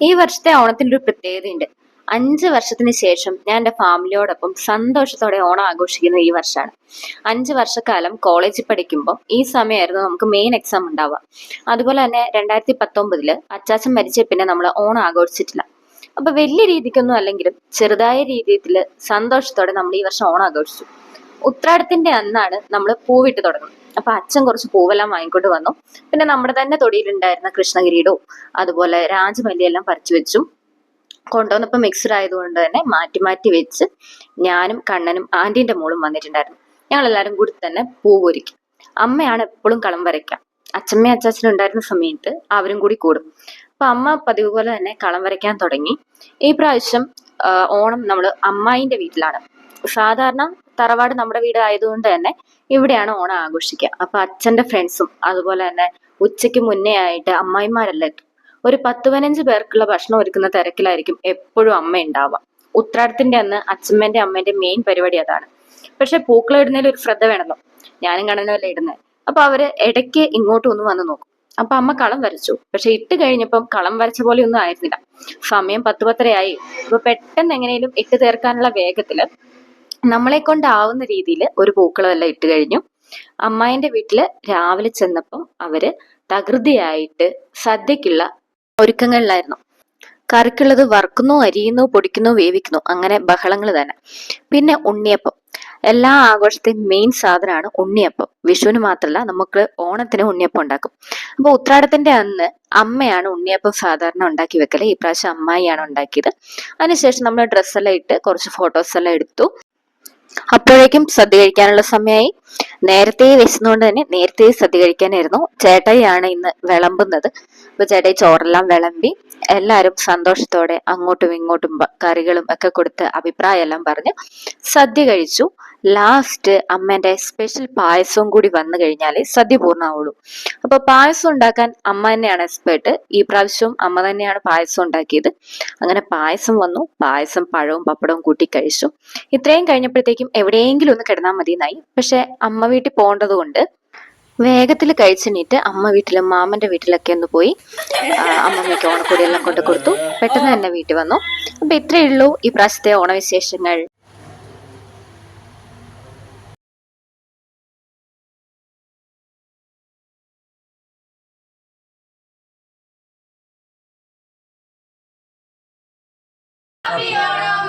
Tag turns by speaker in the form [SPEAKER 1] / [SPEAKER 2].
[SPEAKER 1] ഈ വർഷത്തെ ഓണത്തിന്റെ ഒരു പ്രത്യേകതയുണ്ട്. അഞ്ച് വർഷത്തിന് ശേഷം ഞാൻ എന്റെ ഫാമിലിയോടൊപ്പം സന്തോഷത്തോടെ ഓണം ആഘോഷിക്കുന്ന ഈ വർഷമാണ്. അഞ്ച് വർഷക്കാലം കോളേജിൽ പഠിക്കുമ്പോൾ ഈ സമയമായിരുന്നു നമുക്ക് മെയിൻ എക്സാം ഉണ്ടാവുക. അതുപോലെ തന്നെ രണ്ടായിരത്തി പത്തൊമ്പതിൽ അച്ചാച്ചൻ മരിച്ച പിന്നെ നമ്മൾ ഓണം ആഘോഷിച്ചിട്ടില്ല. അപ്പൊ വലിയ രീതിക്കൊന്നും അല്ലെങ്കിലും ചെറുതായ രീതിയിൽ സന്തോഷത്തോടെ നമ്മൾ ഈ വർഷം ഓണം ആഘോഷിച്ചു. ഉത്രാടത്തിന്റെ അന്നാണ് നമ്മൾ പൂവിട്ട് തുടങ്ങുന്നത്. അപ്പൊ അച്ഛൻ കുറച്ച് പൂവെല്ലാം വാങ്ങിക്കൊണ്ട് വന്നു. പിന്നെ നമ്മുടെ തന്നെ തൊടിയിലുണ്ടായിരുന്ന കൃഷ്ണഗിരിയുടെ അതുപോലെ രാജമല്ലിയെല്ലാം പറിച്ചു വെച്ചു. കൊണ്ടുവന്നപ്പോൾ മിക്സ്ഡ് ആയതുകൊണ്ട് തന്നെ മാറ്റി മാറ്റി വെച്ച് ഞാനും കണ്ണനും ആന്റീന്റെ മോളും വന്നിട്ടുണ്ടായിരുന്നു. ഞങ്ങൾ എല്ലാവരും കൂടി തന്നെ പൂ അമ്മയാണ് എപ്പോഴും കളം വരയ്ക്കുക. അച്ഛമ്മയും അച്ചാച്ചനും ഉണ്ടായിരുന്ന സമയത്ത് അവരും കൂടി കൂടും. അപ്പൊ അമ്മ പതിവ് പോലെ തന്നെ കളം വരയ്ക്കാൻ തുടങ്ങി. ഈ പ്രാവശ്യം ഓണം നമ്മൾ അമ്മായിന്റെ വീട്ടിലാണ്. സാധാരണ തറവാട് നമ്മുടെ വീട് ആയതുകൊണ്ട് തന്നെ ഇവിടെയാണ് ഓണം ആഘോഷിക്കുക. അപ്പൊ അച്ഛന്റെ ഫ്രണ്ട്സും അതുപോലെ തന്നെ ഉച്ചയ്ക്ക് മുന്നേ ആയിട്ട് അമ്മായിമാരെല്ലാം? എത്തും ഒരു പത്ത് പതിനഞ്ച് പേർക്കുള്ള ഭക്ഷണം ഒരുക്കുന്ന തിരക്കിലായിരിക്കും എപ്പോഴും അമ്മ ഉണ്ടാവുക. ഉത്രാടത്തിന്റെ അന്ന് അച്ഛമ്മേന്റെ അമ്മേന്റെ മെയിൻ പരിപാടി അതാണ്. പക്ഷെ പൂക്കളം ഇടുന്നതിൽ ഒരു ശ്രദ്ധ വേണമല്ലോ. ഞാനും കണ്ണനല്ലേ ഇടുന്നത്. അപ്പൊ അവർ ഇടയ്ക്ക് ഇങ്ങോട്ട് ഒന്ന് വന്ന് നോക്കും. അപ്പൊ അമ്മ കളം വരച്ചു. പക്ഷെ ഇട്ട് കഴിഞ്ഞപ്പം കളം വരച്ച പോലെ ഒന്നും ആയിരുന്നില്ല. സമയം പത്ത് പത്തരയായി. അപ്പൊ പെട്ടെന്ന് എങ്ങനെയും ഇട്ട് തീർക്കാനുള്ള വേഗത്തിൽ നമ്മളെ കൊണ്ടാവുന്ന രീതിയിൽ ഒരു പൂക്കളമെല്ലാം ഇട്ട് കഴിഞ്ഞു. അമ്മായിന്റെ വീട്ടിൽ രാവിലെ ചെന്നപ്പം അവർ തകൃതിയായിട്ട് സദ്യക്കുള്ള ഒരുക്കങ്ങളിലായിരുന്നു. കറിക്കുള്ളത് വറുക്കുന്നു അരിയുന്നു പൊടിക്കുന്നു വേവിക്കുന്നു. അങ്ങനെ ബഹളങ്ങൾ തന്നെ. പിന്നെ ഉണ്ണിയപ്പം. എല്ലാ ആഘോഷത്തെയും മെയിൻ സാധനമാണ് ഉണ്ണിയപ്പം. വിഷുവിന് മാത്രമല്ല നമുക്ക് ഓണത്തിന് ഉണ്ണിയപ്പം ഉണ്ടാക്കും. അപ്പൊ ഉത്രാടത്തിന്റെ അന്ന് അമ്മയാണ് ഉണ്ണിയപ്പം സാധാരണ ഉണ്ടാക്കി വെക്കൽ. ഈ പ്രാവശ്യം അമ്മായിയാണ് ഉണ്ടാക്കിയത്. അതിനുശേഷം നമ്മൾ ഡ്രസ്സെല്ലാം ഇട്ട് കുറച്ച് ഫോട്ടോസ് എല്ലാം എടുത്തു. അപ്പോഴേക്കും സദ്യ കഴിക്കാനുള്ള സമയമായി. നേരത്തെ വെച്ചതുകൊണ്ട് തന്നെ നേരത്തെ സദ്യ കഴിക്കാനായിരുന്നു. ചേട്ടയാണ് ഇന്ന് വിളമ്പുന്നത്. അപ്പൊ ചേട്ടായി ചോറെല്ലാം വിളമ്പി എല്ലാവരും സന്തോഷത്തോടെ അങ്ങോട്ടും ഇങ്ങോട്ടും കറികളും ഒക്കെ കൊടുത്ത് അഭിപ്രായം എല്ലാം പറഞ്ഞ്. സദ്യ കഴിച്ചു. ലാസ്റ്റ് അമ്മേന്റെ സ്പെഷ്യൽ പായസവും കൂടി വന്നു കഴിഞ്ഞാൽ സദ്യ പൂർണമാവുള്ളൂ. അപ്പൊ പായസം ഉണ്ടാക്കാൻ അമ്മ തന്നെയാണ് എക്സ്പേർട്ട് ഈ പ്രാവശ്യവും അമ്മ തന്നെയാണ് പായസം ഉണ്ടാക്കിയത്. അങ്ങനെ പായസം വന്നു. പായസം പഴവും പപ്പടവും കൂട്ടി കഴിച്ചു. ഇത്രയും കഴിഞ്ഞപ്പോഴത്തേക്കും എവിടെയെങ്കിലും ഒന്ന് കിടന്നാൽ മതി എന്നായി പക്ഷെ അമ്മ വീട്ടിൽ പോകേണ്ടത് കൊണ്ട് വേഗത്തിൽ കഴിച്ചെണീറ്റ് അമ്മ വീട്ടിലും മാമന്റെ വീട്ടിലൊക്കെ ഒന്ന് പോയി അമ്മമ്മയ്ക്ക് ഓണക്കൂടിയെല്ലാം കൊണ്ട് കൊടുത്തു. പെട്ടെന്ന് തന്നെ വീട്ടിൽ വന്നു. അപ്പൊ ഇത്രയേ ഉള്ളൂ ഈ പ്രാവശ്യത്തെ ഓണവിശേഷങ്ങൾ.
[SPEAKER 2] Happy!